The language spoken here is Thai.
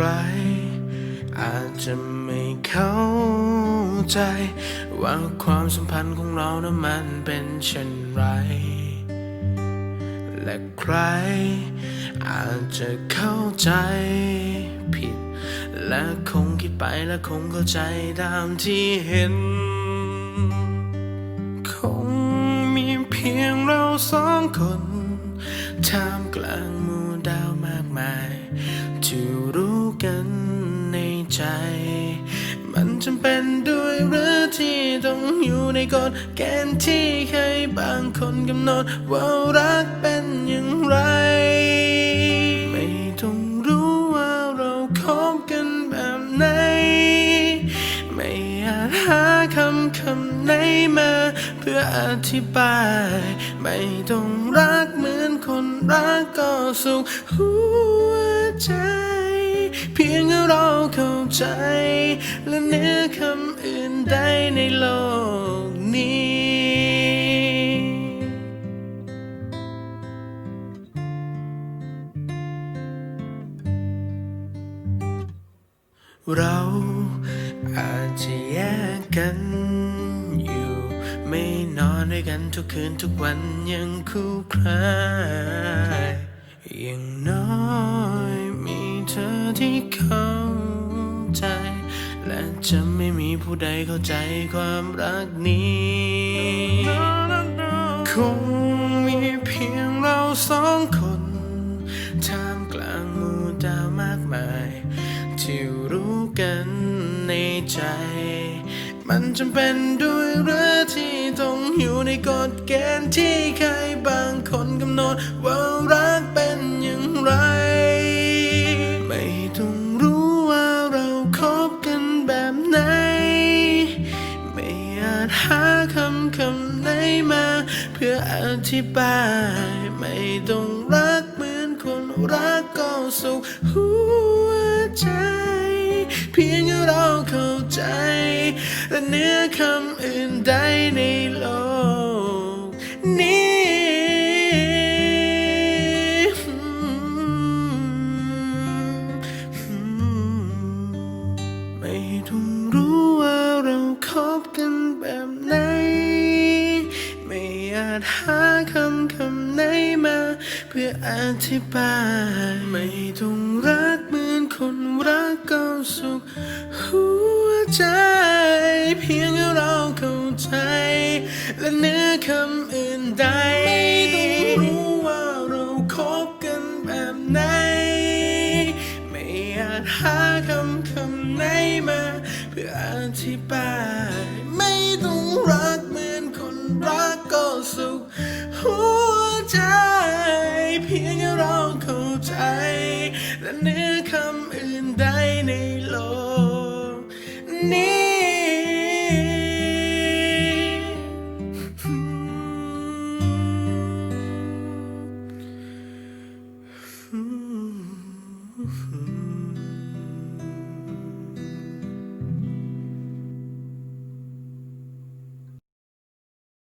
คร อาจจะไม่เข้าใจ ว่าความสัมพันธ์ของเรานั้นมันเป็นเช่นไร และใคร อาจจะเข้าใจผิด และคงคิดไปและคงเข้าใจตามที่เห็น คงมีเพียงเราสองคนท่ามกลางหมู่ดาวมากมายที่ เป็นด้วยหรือที่ต้องอยู่ในกฎเกณฑ์ที่ใครบางคนกำหนดว่ารักเป็นอย่างไร ไม่ต้องรู้ว่าเราคบกันแบบไหน ไม่อาจหาคำคำไหนมา เพื่ออธิบาย ไม่ต้องรักเหมือนคนรักก็สุขหัวใจ เพียงเราเข้าใจ และเนื้อคำอื่นใดในโลกนี้เราอาจจะแยกกันอยู่ ไม่นอนด้วยกันทุกคืนทุกวันยังคู่ใครอย่างน้อย เข้าใจ และจะไม่มีผู้ใดเข้าใจความรักนี้ คงมีเพียงเราสองคนท่ามกลางหมู่ดาวมากมาย ที่รู้กันในใจ มันจำเป็นด้วยหรือที่ต้องอยู่ในกฎเกณฑ์ที่ใครบางคนกำหนดว่ารักเป็นอย่างไร จหาคำคำไหนมา เพื่ออธิบาย ไม่ต้องรักเหมือนคนรักก็สุขหัวใจ เพียงเราเข้าใจ และเนื้อคำอื่นใด จหาคำคำไหนมา เพื่ออธิบาย ไม่ต้องรักเหมือนคนรักก็สุขหัวใจ เพียงเราเข้าใจ และเนื้อคำอื่นใดไม่ต้องรู้ว่าเราคบกันแบบไหน ไม่อาจหาคำคำไหนมา เพื่ออธิบาย คำอื่นใดในโลกนี้